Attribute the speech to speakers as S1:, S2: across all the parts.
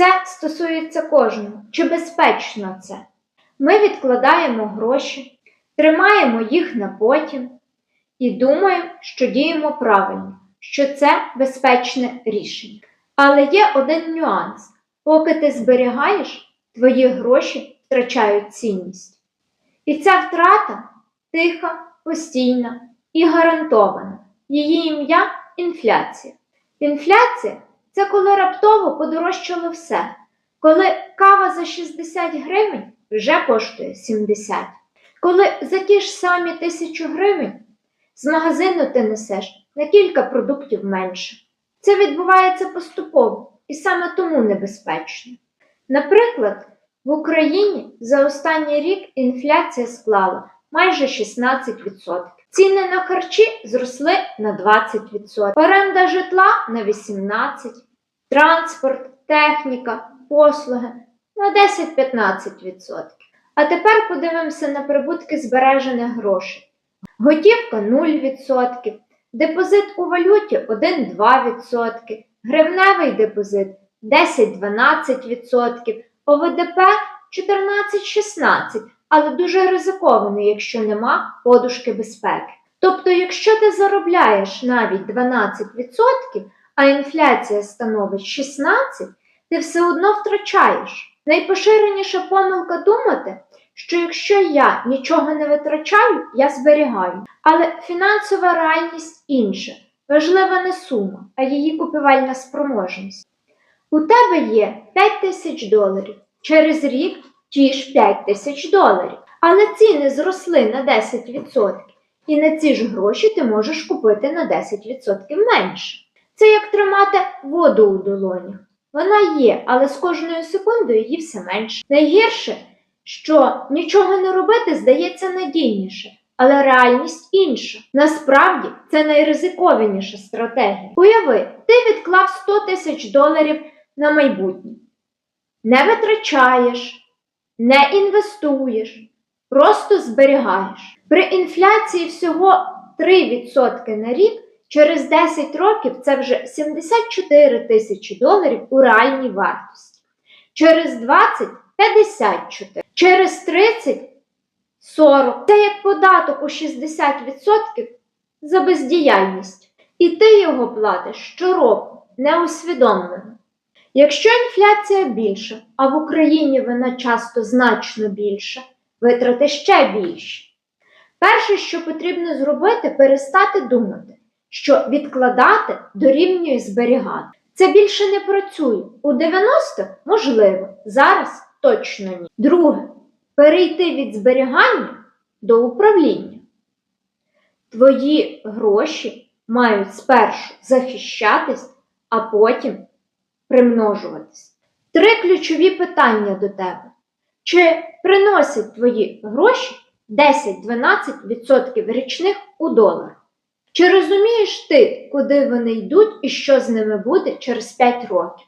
S1: Це стосується кожного. Чи безпечно це? Ми відкладаємо гроші, тримаємо їх на потім і думаємо, що діємо правильно, що це безпечне рішення. Але є один нюанс: поки ти зберігаєш, твої гроші втрачають цінність. І ця втрата тиха, постійна і гарантована. Її ім'я інфляція. Інфляція це коли раптово подорожчало все. Коли кава за 60 гривень вже коштує 70. Коли за ті ж самі тисячу гривень з магазину ти несеш на кілька продуктів менше. Це відбувається поступово і саме тому небезпечно. Наприклад, в Україні за останній рік інфляція склала майже 16%. Ціни на харчі зросли на 20%, оренда житла на 18%, транспорт, техніка, послуги на 10-15%. А тепер подивимося на прибутки збережених грошей. Готівка 0%, депозит у валюті 1-2%, гривневий депозит 10-12%, ОВДП 14-16%, але дуже ризикований, якщо нема подушки безпеки. Тобто, якщо ти заробляєш навіть 12%, а інфляція становить 16%, ти все одно втрачаєш. Найпоширеніша помилка думати, що якщо я нічого не витрачаю, я зберігаю. Але фінансова реальність інша. Важлива не сума, а її купівельна спроможність. У тебе є 5 тисяч доларів. Через рік ті ж 5 тисяч доларів. Але ціни зросли на 10%. І на ці ж гроші ти можеш купити на 10% менше. Це як тримати воду у долонях. Вона є, але з кожною секундою її все менше. Найгірше, що нічого не робити здається надійніше, але реальність інша. Насправді це найризикованіша стратегія. Уяви, ти відклав 100 тисяч доларів на майбутнє. Не витрачаєш, не інвестуєш, просто зберігаєш. При інфляції всього 3% на рік. Через 10 років це вже 74 тисячі доларів у реальній вартості. Через 20 54. Через 30 40. Це як податок у 60% за бездіяльність. І ти його платиш щороку неусвідомлено. Якщо інфляція більша, а в Україні вона часто значно більша, витрати ще більші. Перше, що потрібно зробити, перестати думати що відкладати дорівнює зберігати. Це більше не працює. У 90-х можливо, зараз точно ні. Друге, перейти від зберігання до управління. Твої гроші мають спершу захищатись, а потім примножуватись. Три ключові питання до тебе. Чи приносять твої гроші 10-12% річних у долар? Чи розумієш ти, куди вони йдуть і що з ними буде через 5 років?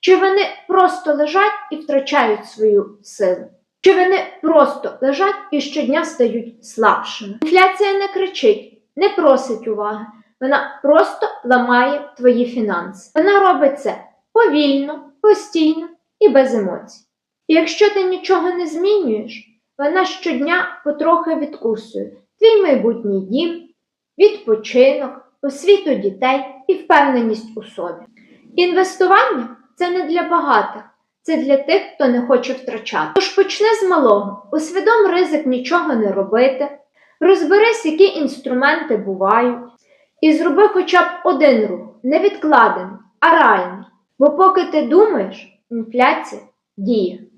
S1: Чи вони просто лежать і втрачають свою силу? Чи вони просто лежать і щодня стають слабшими? Інфляція не кричить, не просить уваги, вона просто ламає твої фінанси. Вона робить це повільно, постійно і без емоцій. І якщо ти нічого не змінюєш, вона щодня потрохи відкусує твій майбутній дім відпочинок, освіту дітей і впевненість у собі. Інвестування це не для багатих, це для тих, хто не хоче втрачати. Тож почни з малого, усвідом ризик нічого не робити, розберись, які інструменти бувають, і зроби хоча б один рух, не відкладений, а реальний. Бо поки ти думаєш, інфляція діє.